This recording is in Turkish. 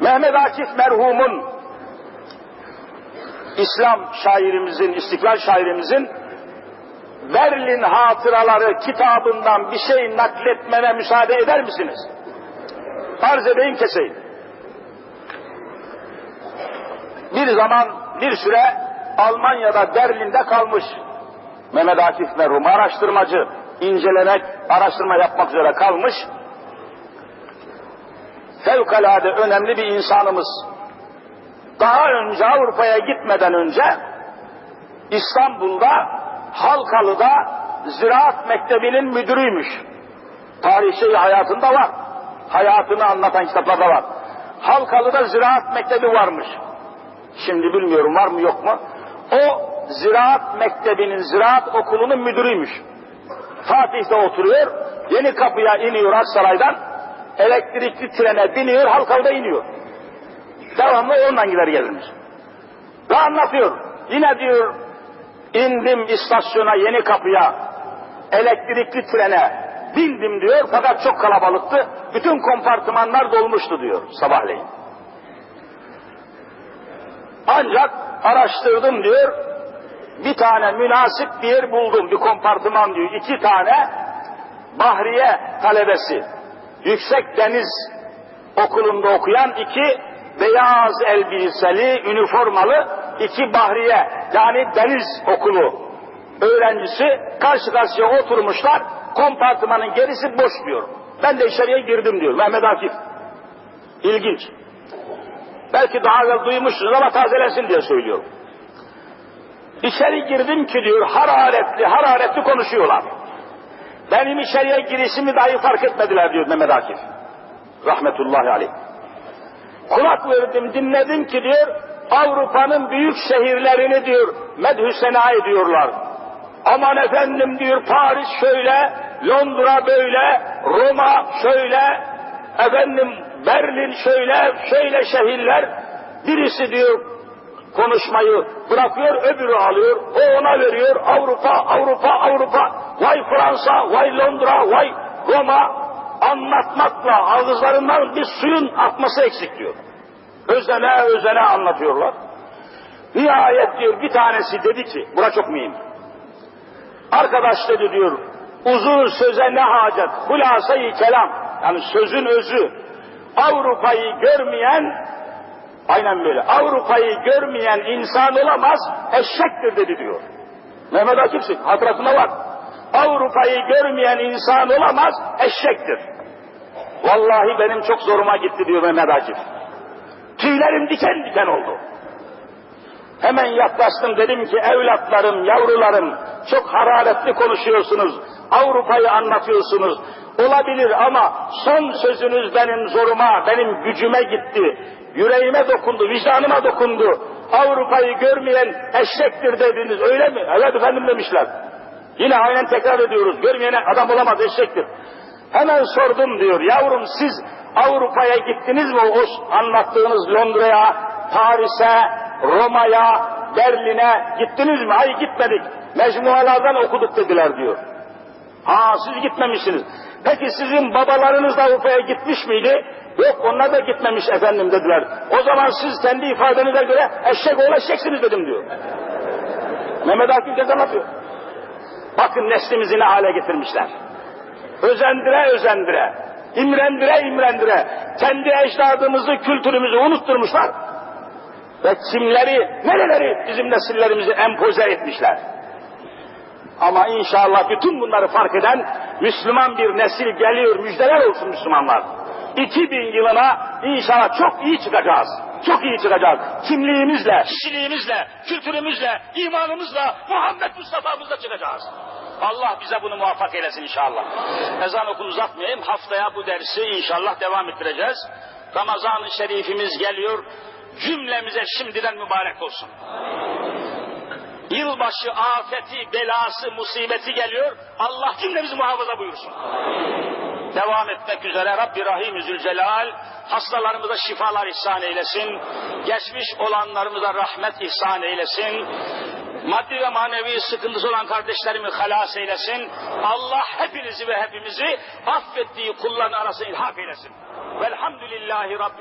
Mehmet Akif merhumun İslam şairimizin, istiklal şairimizin Berlin Hatıraları kitabından bir şey nakletmeme müsaade eder misiniz? Arz edeyim keseyim. Bir zaman bir süre Almanya'da Berlin'de kalmış Mehmet Akif merhum araştırmacı incelemek, araştırma yapmak üzere kalmış. Fevkalade önemli bir insanımız. Daha önce Avrupa'ya gitmeden önce İstanbul'da Halkalı'da Ziraat Mektebi'nin müdürüymüş. Tarih şeyi hayatında var. Hayatını anlatan kitaplarda var. Halkalı'da Ziraat Mektebi varmış. Şimdi bilmiyorum var mı yok mu? O Ziraat Mektebi'nin, Ziraat Okulu'nun müdürüymüş. Fatih'te oturuyor, yeni kapıya iniyor Aksaray'dan, elektrikli trene biniyor, Halkalı'da iniyor. Devamlı ondan gider gelirmiş. Ve anlatıyor. Yine diyor, indim istasyona, yeni kapıya, elektrikli trene bindim diyor, fakat çok kalabalıktı. Bütün kompartımanlar dolmuştu diyor sabahleyin. Ancak araştırdım diyor, bir tane münasip bir yer buldum, bir kompartıman diyor. iki tane Bahriye talebesi, yüksek deniz okulunda okuyan iki beyaz elbiseli, üniformalı iki Bahriye, yani deniz okulu öğrencisi karşı karşıya oturmuşlar, kompartımanın gerisi boş diyor. Ben de içeriye girdim diyor Mehmet Akif. İlginç. Belki daha evvel duymuşsunuz ama tazelesin diye söylüyorum. İçeri girdim ki diyor hararetli hararetli konuşuyorlar. Benim içeriye girişimi dahi fark etmediler diyor Mehmet Akif. Rahmetullahi aleyh. Kulak verdim dinledim ki diyor Avrupa'nın büyük şehirlerini diyor medhü sena ediyorlar. Aman efendim diyor Paris şöyle, Londra böyle, Roma şöyle, efendim Berlin şöyle, şöyle şehirler. Birisi diyor konuşmayı bırakıyor, öbürü alıyor, o ona veriyor. Avrupa, Avrupa, Avrupa, vay Fransa, vay Londra, vay Roma anlatmakla ağızlarından bir suyun akması eksik diyor. Özene özene anlatıyorlar. Nihayet diyor bir tanesi dedi ki, bura çok mühim. Arkadaş dedi diyor, uzun söze ne hacet, hulasayı kelam, yani sözün özü, Avrupa'yı görmeyen, aynen böyle, Avrupa'yı görmeyen insan olamaz, eşektir dedi diyor. Mehmet Akif'sin, hatırasına bak. Avrupa'yı görmeyen insan olamaz, eşektir. Vallahi benim çok zoruma gitti diyor Mehmet Akif. Tüylerim diken diken oldu. Hemen yaklaştım dedim ki evlatlarım, yavrularım çok hararetli konuşuyorsunuz. Avrupa'yı anlatıyorsunuz. Olabilir ama son sözünüz benim zoruma, benim gücüme gitti. Yüreğime dokundu, vicdanıma dokundu. Avrupa'yı görmeyen eşektir dediniz öyle mi? Evet efendim demişler. Yine aynen tekrar ediyoruz. Görmeyene adam olamaz eşektir. Hemen sordum diyor. Yavrum siz Avrupa'ya gittiniz mi o anlattığınız Londra'ya, Paris'e, Roma'ya, Berlin'e gittiniz mi? Hayır gitmedik. Mecmualardan okuduk dediler diyor. Ha siz gitmemişsiniz. Peki sizin babalarınız da Avrupa'ya gitmiş miydi? Yok onlar da gitmemiş efendim dediler. O zaman siz kendi ifadenize göre eşek oğlu eşeksiniz dedim diyor. Mehmet Akif Gezen anlatıyor. Bakın neslimizi ne hale getirmişler. Özendire özendire, imrendire imrendire, kendi ecdadımızı, kültürümüzü unutturmuşlar. Ve kimleri, nereleri bizim nesillerimizi empoze etmişler. Ama inşallah bütün bunları fark eden Müslüman bir nesil geliyor, müjdeler olsun Müslümanlar. 2000 yılına inşallah çok iyi çıkacağız. Çok iyi çıkacağız. Kimliğimizle, kişiliğimizle, kültürümüzle, imanımızla, Muhammed Mustafa'mızla çıkacağız. Allah bize bunu muvaffak eylesin inşallah. Ezan okunu uzatmayayım. Haftaya bu dersi inşallah devam ettireceğiz. Ramazan-ı Şerifimiz geliyor. Cümlemize şimdiden mübarek olsun. Yılbaşı afeti, belası, musibeti geliyor. Allah cümlemizi muhafaza buyursun. Devam etmek üzere Rabbi Rahim Zülcelal hastalarımıza şifalar ihsan eylesin. Geçmiş olanlarımıza rahmet ihsan eylesin. Maddi ve manevi sıkıntısı olan kardeşlerimi halas eylesin. Allah hepinizi ve hepimizi affettiği kulların arasına ilhak eylesin. Velhamdülillahi Rabbi